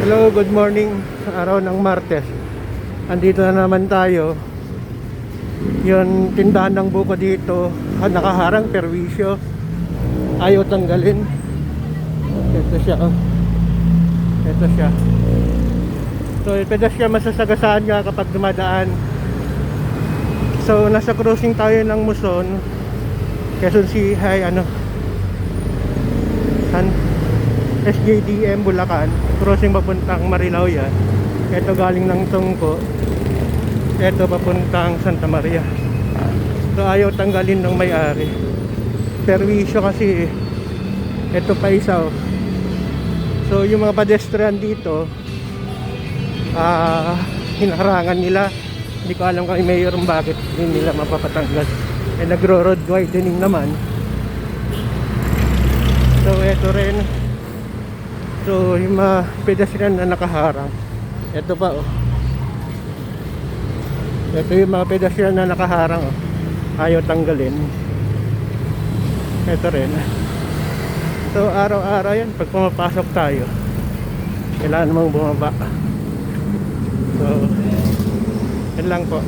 Hello, good morning araw ng Martes. Andito na naman tayo. Yung tindahan ng buko dito, ah, nakaharang perwisyo. Ayaw tanggalin. Ito siya. Oh. Ito siya. So, pwede siya masasagasaan nga kapag dumadaan. So, nasa crossing tayo ng Muson. Quezon City, ay ano, San SJDM Bulacan crossing papuntang Marilao yan ito galing ng Tungko ito papuntang Santa Maria. So ayaw tanggalin ng may-ari. Perwisyo kasi ito pa isa oh. so yung mga pedestrian dito ah hinarangan nila. Hindi ko alam kung mayor bakit hindi nila mapapatanggal. Eh nagro road widening naman. So ito rin So yung mga pedestrian na nakaharang. Ito pa oh. Ito yung mga pedestrian na nakaharang oh. Ayaw tanggalin. Ito rin. So araw-araw yan Pag pumapasok tayo Kailangan namang bumaba. So Yan lang po